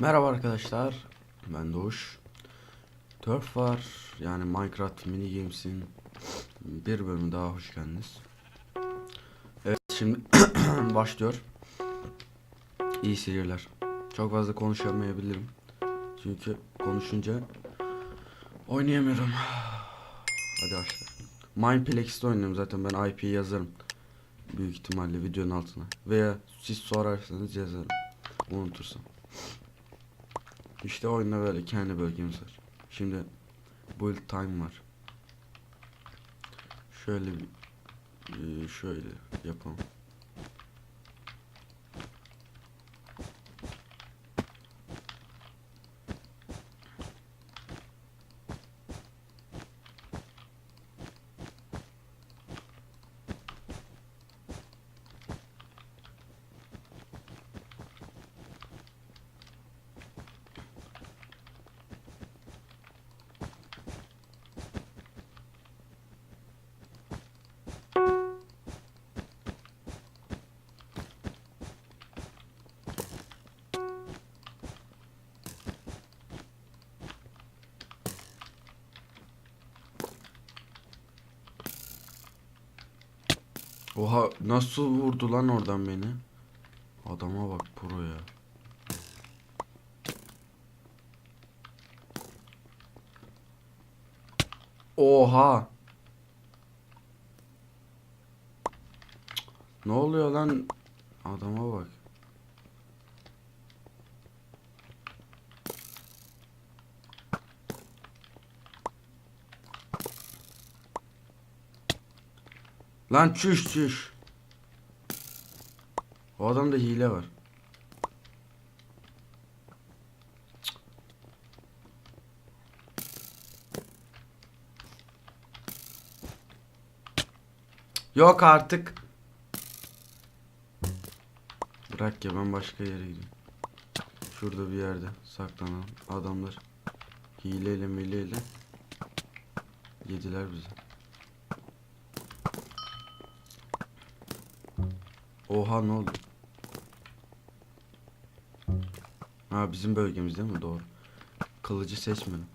Merhaba arkadaşlar. Ben Doğuş. Turf var. Yani Minecraft Mini Games'in bir bölümü daha hoş geldiniz. Evet şimdi başlıyor. İyi seyirler. Çok fazla konuşamayabilirim. Çünkü konuşunca oynayamıyorum. Hadi başla. Mineplex'te oynuyorum zaten ben IP'yi yazarım. Büyük ihtimalle videonun altına. Veya siz sorarsanız yazarım. Unutursam. İşte oyunda böyle kendi bölgemiz var. Şimdi build time var. Şöyle bir eee, şöyle yapalım. Oha nasıl vurdu lan oradan beni? Adama bak pro ya. Oha. Ne oluyor lan? Adama bak. Lan çüş çüş. O adamda hile var. Yok artık. Bırak ya ben başka yere gideyim. Şurada bir yerde saklanan adamlar hileyle mileyle yediler bizi. Oha ne oldu? Ha bizim bölgemiz değil mi? Doğru. Kılıcı seçmedim.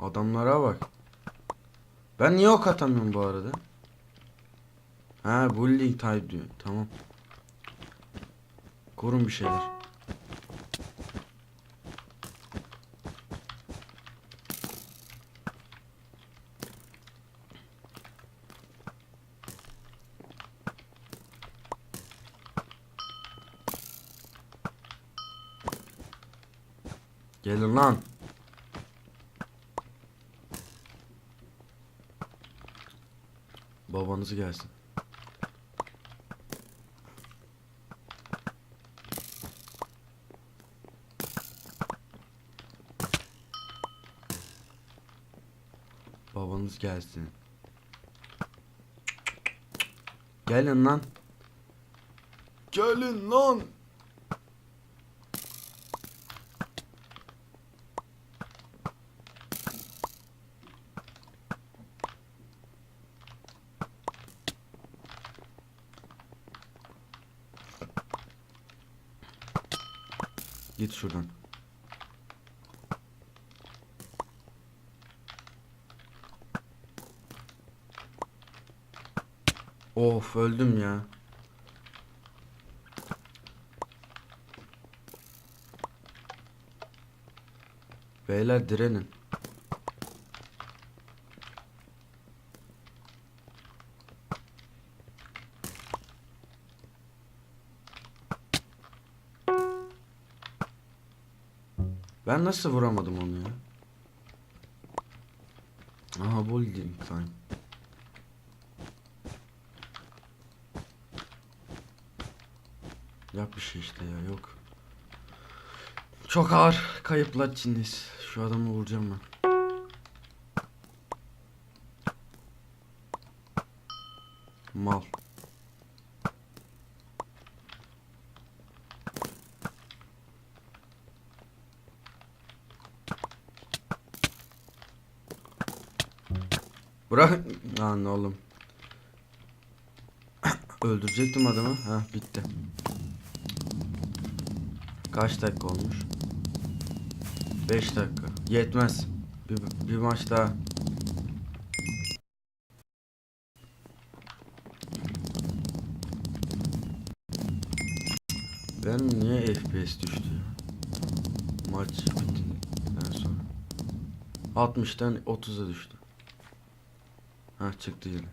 Adamlara bak. Ben niye ok atamıyorum bu arada? Ha bullying type diyor. Tamam. Korun bir şeyler. Gelin lan. Babanız gelsin. Babanız gelsin. Gelin lan. Gelin lan. Git şuradan. Of öldüm ya. Beyler direnin. Ben nasıl vuramadım onu ya? Aha bowling time. Yap bir şey işte ya yok. Çok ağır kayıplar içindeyiz. Şu adamı vuracağım ben. Mal. Bırak. Lan oğlum. Öldürecektim adamı. Hah bitti. Kaç dakika olmuş? 5 dakika. Yetmez. Bir, bir maç daha. Ben niye FPS düştü? Maç bittikten sonra. 60'tan 30'a düştü. Ha çıktı yine.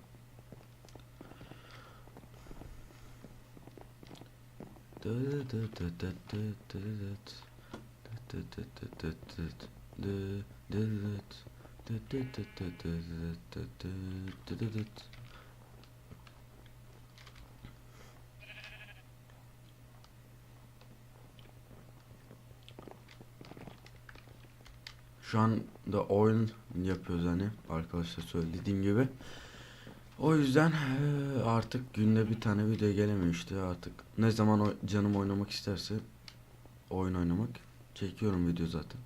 Şu anda oyun yapıyoruz hani arkadaşlar söylediğim gibi. O yüzden artık günde bir tane video gelemiyor işte artık. Ne zaman o canım oynamak isterse oyun oynamak çekiyorum video zaten.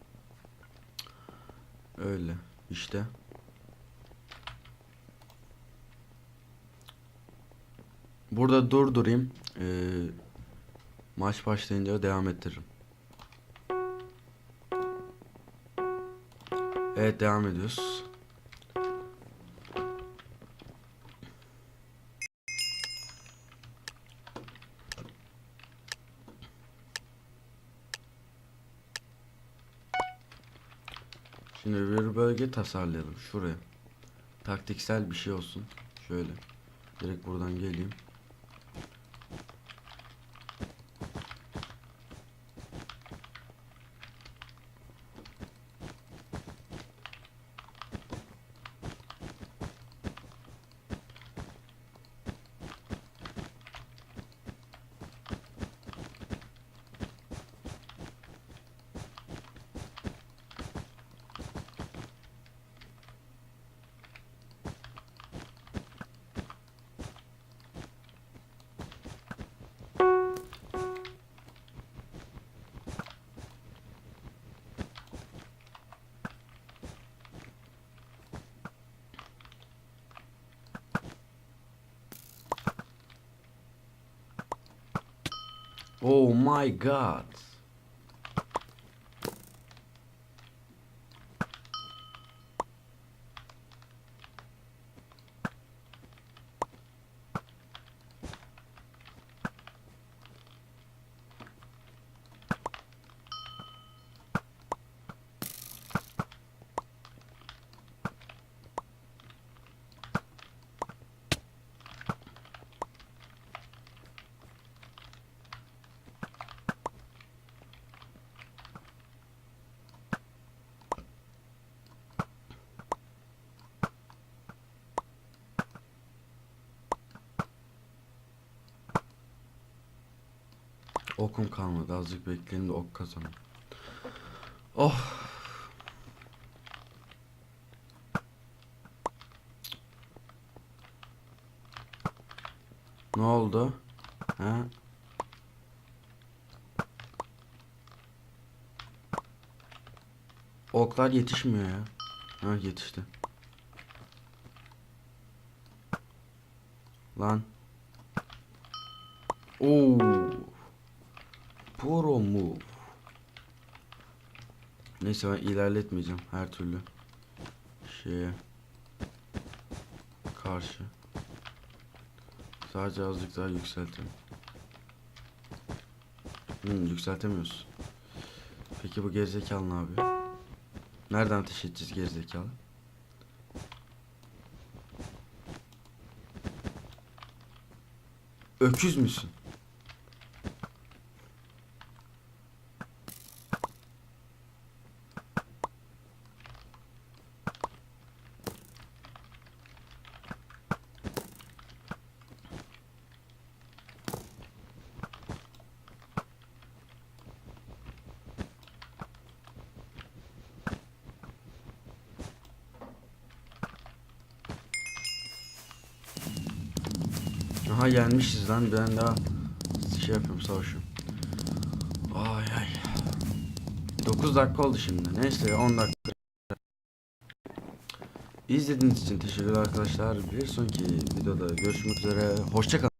Öyle işte. Burada durdurayım. Eee, maç başlayınca devam ettiririm. Evet devam ediyoruz. Şimdi bir bölge tasarlayalım şuraya. Taktiksel bir şey olsun. Şöyle. Direkt buradan geleyim. Oh my god. Okum kalmadı. Azıcık bekleyin de ok kazanın. Oh. Ne oldu? Ha? Oklar yetişmiyor ya. Ha yetişti. Lan. Oo. Pro move. Neyse ben ilerletmeyeceğim her türlü. Şeye. Karşı. Sadece azıcık daha yükseltelim. Hmm, yükseltemiyoruz. Peki bu gerizekalı ne yapıyor? Nereden ateş edeceğiz gerizekalı? Öküz müsün? Aha yenmişiz lan ben daha şey yapıyorum savaşıyorum. Ay ay. 9 dakika oldu şimdi. Neyse 10 dakika. İzlediğiniz için teşekkürler arkadaşlar. Bir sonraki videoda görüşmek üzere. Hoşçakalın.